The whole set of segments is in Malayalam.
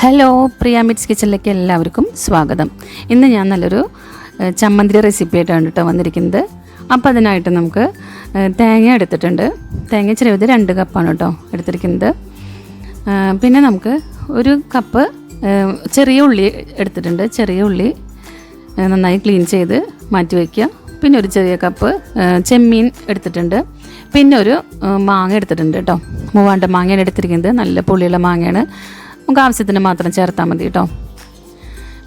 ഹലോ പ്രിയ മിറ്റ്സ് കിച്ചണിലേക്ക് എല്ലാവർക്കും സ്വാഗതം. ഇന്ന് ഞാൻ നല്ലൊരു ചമ്മന്തിരി ചമ്മന്തി റെസിപ്പി ആയിട്ടാണ് കേട്ടോ വന്നിരിക്കുന്നത്. അപ്പോൾ അതിനായിട്ട് നമുക്ക് തേങ്ങ എടുത്തിട്ടുണ്ട്. തേങ്ങ ചെറിയത് രണ്ട് കപ്പാണ് കേട്ടോ എടുത്തിരിക്കുന്നത്. പിന്നെ നമുക്ക് ഒരു കപ്പ് ചെറിയ ഉള്ളി എടുത്തിട്ടുണ്ട്. ചെറിയ ഉള്ളി നന്നായി ക്ലീൻ ചെയ്ത് മാറ്റി വയ്ക്കുക പിന്നെ ഒരു ചെറിയ കപ്പ് ചെമ്മീൻ എടുത്തിട്ടുണ്ട്. പിന്നെ ഒരു മാങ്ങ എടുത്തിട്ടുണ്ട് കേട്ടോ. മൂവാണ്ട മാങ്ങയാണ് എടുത്തിരിക്കുന്നത്. നല്ല പുളിയുള്ള മാങ്ങയാണ്. നമുക്ക് ആവശ്യത്തിന് മാത്രം ചേർത്താൽ മതി കേട്ടോ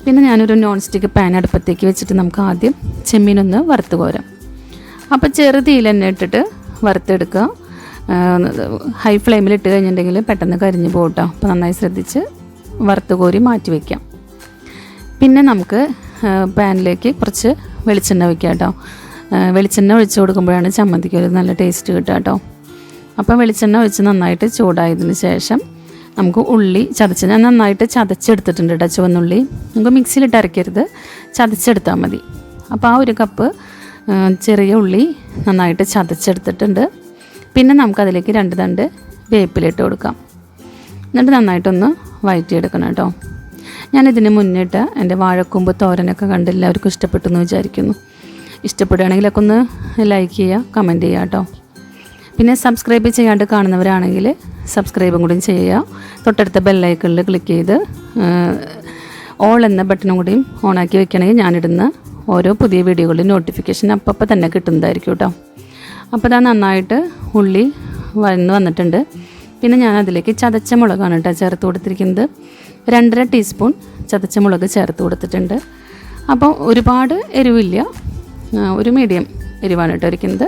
പിന്നെ ഞാനൊരു നോൺ സ്റ്റിക്ക് പാൻ അടുപ്പത്തേക്ക് വെച്ചിട്ട് നമുക്ക് ആദ്യം ചെമ്മീനൊന്ന് വറുത്ത് കോരാം. അപ്പോൾ ചെറുതീയിൽ തന്നെ ഇട്ടിട്ട് വറുത്തെടുക്കുക. ഹൈ ഫ്ലെയിമിൽ ഇട്ട് കഴിഞ്ഞിട്ടുണ്ടെങ്കിൽ പെട്ടെന്ന് കരിഞ്ഞു പോകും കേട്ടോ അപ്പോൾ നന്നായി ശ്രദ്ധിച്ച് വറുത്ത് കോരി മാറ്റി വയ്ക്കാം പിന്നെ നമുക്ക് പാനിലേക്ക് കുറച്ച് വെളിച്ചെണ്ണ വയ്ക്കാം കേട്ടോ വെളിച്ചെണ്ണ ഒഴിച്ച് കൊടുക്കുമ്പോഴാണ് ചമ്മന്തിക്ക് ഒരു നല്ല ടേസ്റ്റ് കിട്ടുക കേട്ടോ അപ്പം വെളിച്ചെണ്ണ ഒഴിച്ച് നന്നായിട്ട് ചൂടായതിന് ശേഷം നമുക്ക് ഉള്ളി ചതച്ച് ഞാൻ നന്നായിട്ട് ചതച്ചെടുത്തിട്ടുണ്ട് കേട്ടോ ചുവന്നുള്ളി. നമുക്ക് മിക്സിയിലിട്ട് അരക്കരുത്. ചതച്ചെടുത്താൽ മതി. അപ്പോൾ ആ ഒരു കപ്പ് ചെറിയ ഉള്ളി നന്നായിട്ട് ചതച്ചെടുത്തിട്ടുണ്ട്. പിന്നെ നമുക്കതിലേക്ക് രണ്ട് തണ്ട് വേപ്പിലിട്ട് കൊടുക്കാം. എന്നിട്ട് നന്നായിട്ടൊന്ന് വഴറ്റിയെടുക്കണം കേട്ടോ ഞാനിതിന് മുന്നിട്ട് എന്റെ വാഴക്കൂമ്പ് തോരനൊക്കെ കണ്ട് എല്ലാവർക്കും ഇഷ്ടപ്പെട്ടു എന്ന് വിചാരിക്കുന്നു ഇഷ്ടപ്പെടുകയാണെങ്കിലൊക്കെ ഒന്ന് ലൈക്ക് ചെയ്യുക കമന്റ് ചെയ്യുക കേട്ടോ പിന്നെ സബ്സ്ക്രൈബ് ചെയ്യാണ്ട് കാണുന്നവരാണെങ്കിൽ സബ്സ്ക്രൈബും കൂടി ചെയ്യുക. തൊട്ടടുത്ത ബെല്ലൈക്കണിൽ ക്ലിക്ക് ചെയ്ത് ഓൾ എന്ന ബട്ടണും കൂടിയും ഓണാക്കി വെക്കണമെങ്കിൽ ഞാനിടുന്ന ഓരോ പുതിയ വീഡിയോകളുടെ നോട്ടിഫിക്കേഷൻ അപ്പം തന്നെ കിട്ടുന്നതായിരിക്കും കേട്ടോ അപ്പോൾ ഇതാ നന്നായിട്ട് ഉള്ളി വന്ന് വന്നിട്ടുണ്ട്. പിന്നെ ഞാൻ അതിലേക്ക് ചതച്ച മുളകാണ് കേട്ടോ ചേർത്ത് കൊടുത്തിരിക്കുന്നത്. രണ്ടര ടീസ്പൂൺ ചതച്ച മുളക് ചേർത്ത് കൊടുത്തിട്ടുണ്ട്. അപ്പോൾ ഒരുപാട് എരിവില്ല ഒരു മീഡിയം എരിവാണ് കേട്ടോ ഇരിക്കുന്നത്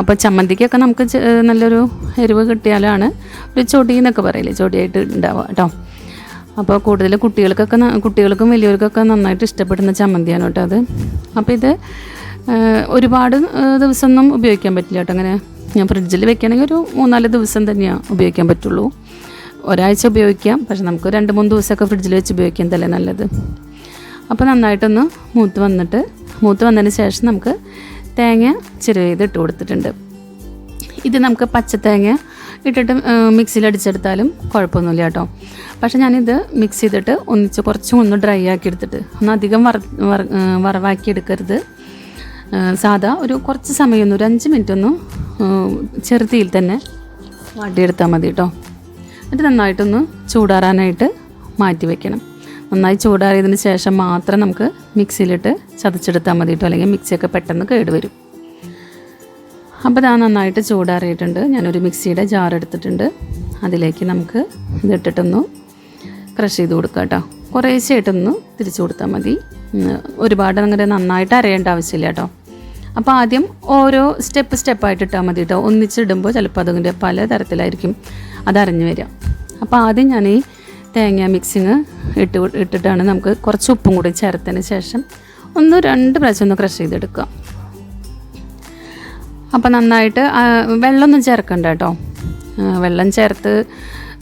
അപ്പോൾ ചമ്മന്തിക്കൊക്കെ നമുക്ക് നല്ലൊരു എരിവ് കിട്ടിയാലാണ് ഒരു ചൊടി എന്നൊക്കെ പറയില്ലേ ചൊടിയായിട്ട് ഉണ്ടാവുക കേട്ടോ അപ്പോൾ കൂടുതൽ കുട്ടികൾക്കൊക്കെ കുട്ടികൾക്കും വലിയവർക്കൊക്കെ നന്നായിട്ട് ഇഷ്ടപ്പെടുന്ന ചമ്മന്തിയാണ് കേട്ടോ അത്. അപ്പോൾ ഇത് ഒരുപാട് ദിവസമൊന്നും ഉപയോഗിക്കാൻ പറ്റില്ല കേട്ടോ അങ്ങനെ ഞാൻ ഫ്രിഡ്ജിൽ വെക്കുകയാണെങ്കിൽ ഒരു മൂന്നാൽ ദിവസം തന്നെയാണ് ഉപയോഗിക്കാൻ പറ്റുള്ളൂ. ഒരാഴ്ച ഉപയോഗിക്കാം പക്ഷെ നമുക്ക് രണ്ട് മൂന്ന് ദിവസമൊക്കെ ഫ്രിഡ്ജിൽ വെച്ച് ഉപയോഗിക്കാൻ തന്നെ നല്ലത്. അപ്പോൾ നന്നായിട്ടൊന്ന് മൂത്ത് വന്നിട്ട് മൂത്ത് വന്നതിന് ശേഷം നമുക്ക് തേങ്ങ ഇത് ഇട്ട് കൊടുത്തിട്ടുണ്ട്. ഇത് നമുക്ക് പച്ചത്തേങ്ങ ഇട്ടിട്ട് മിക്സിയിൽ അടിച്ചെടുത്താലും കുഴപ്പമൊന്നുമില്ല കേട്ടോ. പക്ഷേ ഞാനിത് മിക്സ് ചെയ്തിട്ട് ഒന്നിച്ച് കുറച്ചും ഒന്ന് ഡ്രൈ ആക്കി എടുത്തിട്ട് ഒന്ന് അധികം വറ വറ- വറവാക്കി എടുക്കരുത്. സാധാ ഒരു കുറച്ച് സമയം ഒന്ന് ഒരു അഞ്ച് മിനിറ്റ് ഒന്ന് ചെറുതിയിൽ തന്നെ വാട്ടിയെടുത്താൽ മതി കേട്ടോ. എന്നിട്ട് നന്നായിട്ടൊന്ന് ചൂടാറാനായിട്ട് മാറ്റി വെക്കണം. നന്നായി ചൂടാറിയതിന് ശേഷം മാത്രം നമുക്ക് മിക്സിയിലിട്ട് ചതച്ചെടുത്താൽ മതി കേട്ടോ. അല്ലെങ്കിൽ മിക്സിയൊക്കെ പെട്ടെന്ന് കേടുവരും അപ്പോൾ ഇതാ നന്നായിട്ട് ചൂടാറിയിട്ടുണ്ട്. ഞാനൊരു മിക്സിയുടെ ജാർ എടുത്തിട്ടുണ്ട്. അതിലേക്ക് നമുക്ക് ഇതിട്ടിട്ടൊന്ന് ക്രഷ് ചെയ്ത് കൊടുക്കുക കേട്ടോ. കുറേശ്ശായിട്ടൊന്ന് തിരിച്ചു കൊടുത്താൽ മതി. ഒരുപാട് അങ്ങനെ നന്നായിട്ട് അരയേണ്ട ആവശ്യമില്ല കേട്ടോ. അപ്പോൾ ആദ്യം ഓരോ സ്റ്റെപ്പ് സ്റ്റെപ്പായിട്ട് ഇട്ടാൽ മതി കേട്ടോ. ഒന്നിച്ചിടുമ്പോൾ ചിലപ്പോൾ അതിന്റെ പല തരത്തിലായിരിക്കും അത് അരഞ്ഞു വരിക. അപ്പോൾ ആദ്യം ഞാൻ ഈ തേങ്ങ മിക്സിങ് ഇട്ട് ഇട്ടിട്ടാണ് നമുക്ക് കുറച്ച് ഉപ്പും കൂടി ചേർത്തതിന് ശേഷം ഒന്ന് രണ്ട് പ്രാവശ്യം ഒന്ന് ക്രഷ് ചെയ്തെടുക്കുക. അപ്പോൾ നന്നായിട്ട് വെള്ളമൊന്നും ചേർക്കണ്ട കേട്ടോ. വെള്ളം ചേർത്ത്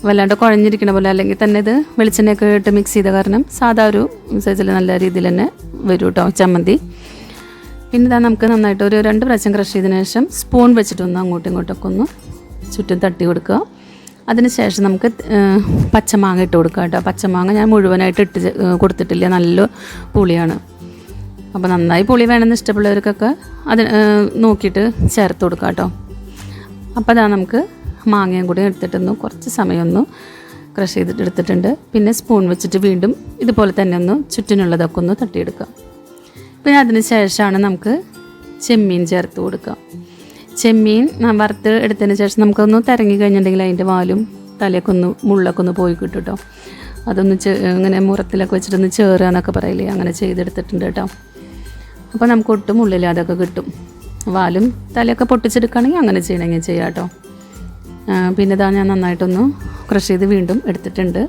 വല്ലാണ്ട് കുഴഞ്ഞിരിക്കണ പോലെ അല്ലെങ്കിൽ തന്നെ ഇത് വെളിച്ചെണ്ണയൊക്കെ ഇട്ട് മിക്സ് ചെയ്ത കാരണം സാധാ ഒരു സൈസിൽ നല്ല രീതിയിൽ തന്നെ വരും കേട്ടോ ചമ്മന്തി. പിന്നെ ഇതാ നമുക്ക് നന്നായിട്ട് ഒരു രണ്ട് പ്രാവശ്യം ക്രഷ് ചെയ്തതിന് ശേഷം സ്പൂൺ വെച്ചിട്ടൊന്ന് അങ്ങോട്ടും ഇങ്ങോട്ടൊക്കെ ഒന്ന് ചുറ്റും തട്ടി കൊടുക്കുക. അതിന് ശേഷം നമുക്ക് പച്ചമാങ്ങ ഇട്ട് കൊടുക്കാം കേട്ടോ. പച്ചമാങ്ങ ഞാൻ മുഴുവനായിട്ട് ഇട്ട് കൊടുത്തിട്ടില്ല. നല്ല പുളിയാണ്. അപ്പോൾ നന്നായി പുളി വേണമെന്ന് ഇഷ്ടമുള്ളവർക്കൊക്കെ അത് നോക്കിയിട്ട് ചേർത്ത് കൊടുക്കാം കേട്ടോ. അപ്പോൾ അതാ നമുക്ക് മാങ്ങയും കൂടി എടുത്തിട്ടൊന്ന് കുറച്ച് സമയമൊന്ന് ക്രഷ് ചെയ്തിട്ട് എടുത്തിട്ടുണ്ട്. പിന്നെ സ്പൂൺ വെച്ചിട്ട് വീണ്ടും ഇതുപോലെ തന്നെ ഒന്ന് ചുറ്റിനുള്ളതൊക്കെ ഒന്ന് തട്ടിയെടുക്കാം. പിന്നെ അതിന് ശേഷമാണ് നമുക്ക് ചെമ്മീൻ ചേർത്ത് കൊടുക്കുക ചെമ്മീൻ വറുത്ത് എടുത്തതിന് ശേഷം നമുക്കൊന്ന് തിരങ്ങി കഴിഞ്ഞിട്ടുണ്ടെങ്കിൽ അതിന്റെ വാലും തലയൊക്കെ ഒന്ന് മുള്ളൊക്കെ ഒന്ന് പോയി കിട്ടും കേട്ടോ അതൊന്ന് ഇങ്ങനെ മുറത്തിലൊക്കെ വെച്ചിട്ടൊന്ന് ചേറുക എന്നൊക്കെ പറയില്ലേ? അങ്ങനെ ചെയ്തെടുത്തിട്ടുണ്ട് കേട്ടോ അപ്പോൾ നമുക്ക് ഒട്ടും ഉള്ളില്ലാതൊക്കെ കിട്ടും. വാലും തലയൊക്കെ പൊട്ടിച്ചെടുക്കുകയാണെങ്കിൽ അങ്ങനെ ചെയ്യണമെങ്കിൽ ചെയ്യാം കേട്ടോ പിന്നെ ഇതാ ഞാൻ നന്നായിട്ടൊന്ന് ക്രഷ് ചെയ്ത് വീണ്ടും എടുത്തിട്ടുണ്ട്.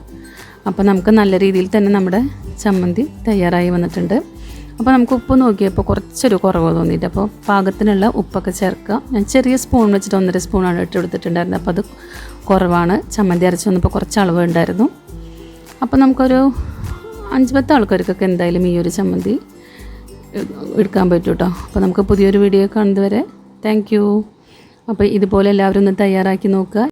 അപ്പോൾ നമുക്ക് നല്ല രീതിയിൽ തന്നെ നമ്മുടെ ചമ്മന്തി തയ്യാറായി വന്നിട്ടുണ്ട്. അപ്പോൾ നമുക്ക് ഉപ്പ് നോക്കിയപ്പോൾ കുറച്ചൊരു കുറവ് തോന്നിയിട്ട് അപ്പോൾ പാകത്തിനുള്ള ഉപ്പൊക്കെ ചേർക്കുക. ഞാൻ ചെറിയ സ്പൂൺ വെച്ചിട്ട് ഒന്നര സ്പൂണാണ് ഇട്ട് കൊടുത്തിട്ടുണ്ടായിരുന്നത്. അപ്പോൾ അത് കുറവാണ്. ചമ്മന്തി അരച്ച് വന്നപ്പോൾ കുറച്ച് അളവ് ഉണ്ടായിരുന്നു. അപ്പോൾ നമുക്കൊരു അഞ്ച് പത്ത് ആൾക്കാർക്കൊക്കെ എന്തായാലും ഈ ഒരു ചമ്മന്തി എടുക്കാൻ പറ്റും കേട്ടോ. അപ്പോൾ നമുക്ക് പുതിയൊരു വീഡിയോ കാണുന്നതുവരെ താങ്ക് യു അപ്പോൾ ഇതുപോലെ എല്ലാവരും ഒന്ന് തയ്യാറാക്കി നോക്കുക.